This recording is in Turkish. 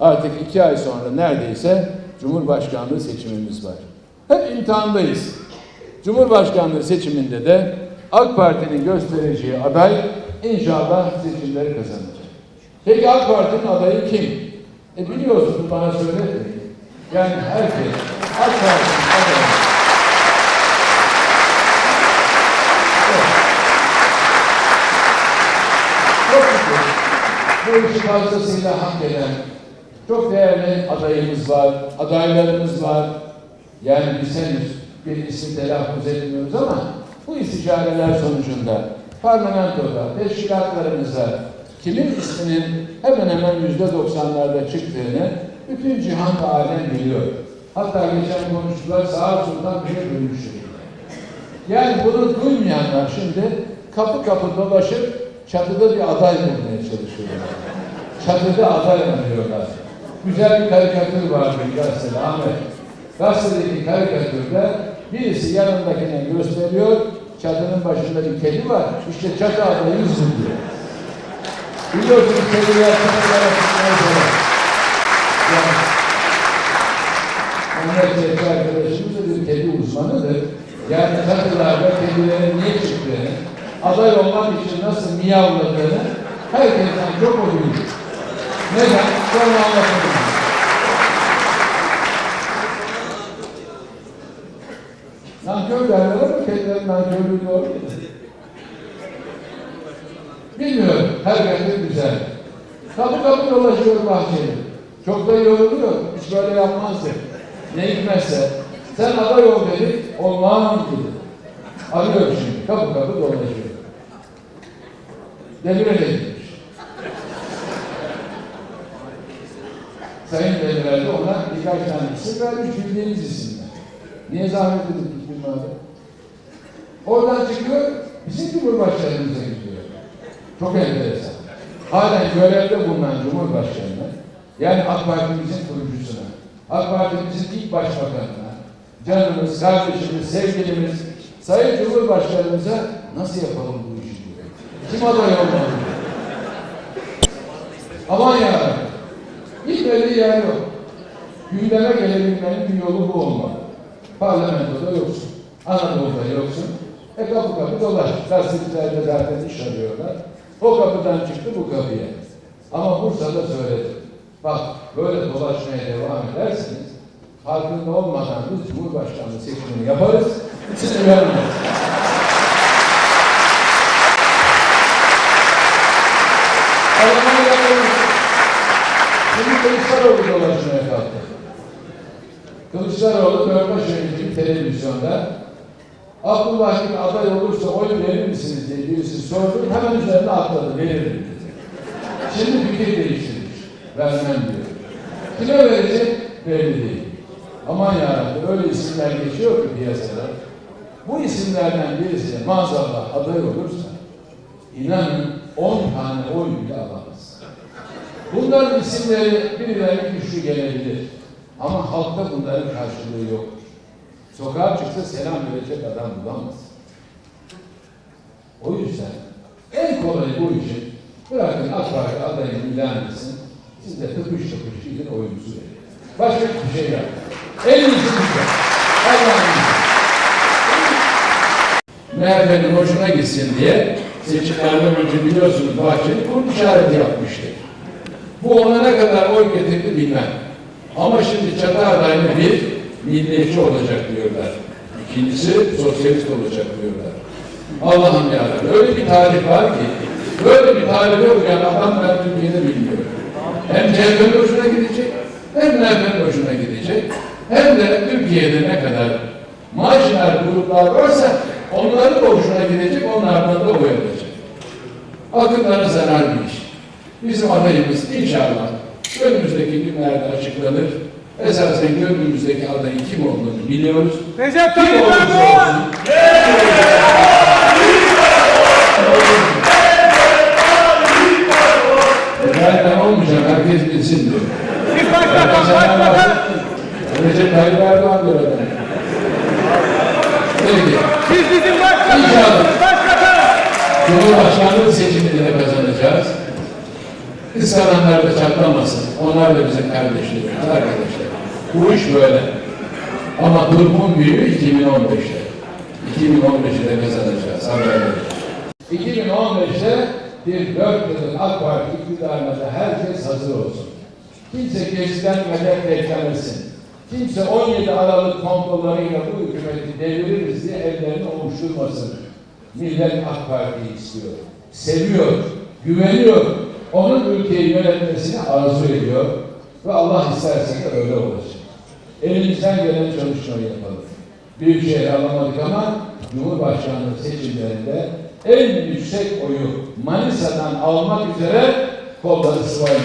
Artık iki ay sonra neredeyse Cumhurbaşkanlığı seçimimiz var. Hep imtihandayız. Cumhurbaşkanlığı seçiminde de AK Parti'nin göstereceği aday inşallah seçimleri kazanacak. Peki AK Parti'nin adayı kim? E biliyorsunuz bana söyletmeyin. Yani herkes AK Parti'nin adayı Çok şükür bu işi fazlasıyla hak eden çok değerli adayımız var, adaylarımız var. Yani biz henüz bir isim telaffuz etmiyoruz ama bu istişareler sonucunda parlamentoda, teşkilatlarımızda kimin isminin hemen hemen yüzde doksanlarda çıktığını bütün cihan ve alem biliyor. Hatta geçen konuştular Sağ Sultan bile duymuştur. Yani bunu duymayanlar şimdi kapı kapı dolaşıp çatıda bir aday bulmaya çalışıyorlar. Çatıda aday arıyorlar. Güzel bir karikatür vardı gazetede Ahmet. Gazetedeki karikatürde birisi yanındakine gösteriyor. Çatının başında bir kedi var. İşte çatı adayı diyor. Biliyorsunuz kediler çatılara çıkmaya çalışıyor. Yani, Mehmet Zeki arkadaşımız da bir kedi uzmanıdır. Yani çatılarda kedilerin niye çıktığını, aday olmak için nasıl miyavladığını herkesten çok o. Neden? Sonra anlatayım. Nankör derler ama kedilerin nankörlüğü doğru mu? Bilmiyorum. Her yerde güzel. Kapı kapı dolaşıyor bahçeli. Çok da yoruluyor. Hiç böyle yapmazdı. Ne hikmetse. Sen aday ol dedik. Olmam dedi. Arıyor şimdi. Kapı kapı dolaşıyor. Demir'e de gitmiş. Sayın Demirel de ona birkaç tane isim vermiş bildiğiniz isimler. Niye zahmet edip madem? Oradan çıkıyor, bizim Cumhurbaşkanımıza gidiyor. Çok enteresan. Halen görevde bulunan Cumhurbaşkanı, yani AK Parti'mizin kurucusuna, AK Parti'mizin ilk başbakanına, canımız, kardeşimiz, sevgilimiz, Sayın Cumhurbaşkanımıza nasıl yapalım bu işi diyor. Kim aday olmalı. Aman ya, hiç belli yer yok. Gündeme gelebilmenin bir yolu bu olmalı. Parlamentoda yoksun. Anadolu'da yoksun. E kapı kapı dolaş. Gazetelerde zaten iş arıyorlar. O kapıdan çıktı bu kapıya. Ama Bursa'da söyledi. Bak böyle dolaşmaya devam ederseniz farkında olmadan biz Cumhurbaşkanlığı seçimini yaparız. Sizi vermeyiz. Almanya'da Şimdi Kılıçdaroğlu dolaşmaya kalktı. Kılıçdaroğlu Dörtbaş yönetimi televizyonda Abdullah gibi aday olursa oy verir misiniz diye birisi sordu. Hemen üzerine atladı. Veririm. Şimdi fikir değiştirmiş. Vermem diyor. Kime verecek? Belli değil. Aman yarabbim öyle isimler geçiyor ki piyasada. Bu isimlerden birisi maazallah aday olursa inanın 10 tane oy bile alamaz. Bunların isimleri birilerine güçlü gelebilir. Ama halkta bunların karşılığı yok. Sokağa çıksa selam verecek adam bulamaz. O yüzden en kolayı bu için bırakın AK Parti adayını ilan etsin. Siz de tıpış tıpış gidin oyunuzu verin. Başka hiçbir şey yok. En iyisi bu. Allah'ın. MHP'nin hoşuna gitsin diye seçimlerden önce biliyorsunuz Bahçeli kurul işareti yapmıştı. Bu ona ne kadar oy getirdi bilmem. Ama şimdi çatı adayını bir milliyetçi olacak diyorlar. İkincisi sosyalist olacak diyorlar. Allah'ım yarabbim öyle bir tarih var ki böyle bir tarife uyan adam ben Türkiye'de bilmiyorum. Hem CHP'nin hoşuna gidecek hem MHP'nin hoşuna gidecek hem de Türkiye'de ne kadar marjinal gruplar varsa onların hoşuna gidecek onlardan da oy alacak. Akıllara zarar iş. Bizim adayımız inşallah önümüzdeki günlerde açıklanır. Esasen gönlümüzdeki adayın kim olduğunu biliyoruz. Recep Tayyip Erdoğan! ben olmayacağım, herkes bilsin diyor. Siz başbakan, başbakan! Recep Tayyip Erdoğan diyor adam. Peki. Siz bizim başbakanımız, başbakan! Cumhurbaşkanlığı seçimini de kazanacağız. Kıskananlar da çatlamasın. Onlar da bizim kardeşlerimiz, arkadaşlar. Bu iş böyle. Ama durumun büyüğü 2015'te. 2015'te kazanacağız. Haber vereceğiz. 2015'te bir dört yılın AK Parti iktidarına da herkes hazır olsun. Kimse geziden medet beklemesin. Kimse 17 Aralık komplolarıyla bu hükümeti deviririz diye ellerini ovuşturmasın. Millet AK Parti'yi istiyor. Seviyor, güveniyor. Onun ülkeyi yönetmesini arzu ediyor. Ve Allah isterse de öyle olacak. Elimizden gelen çalışmayı yapalım. Büyükşehir alamadık ama Cumhurbaşkanlığı seçimlerinde en yüksek oyu Manisa'dan almak üzere kolları sağ olun.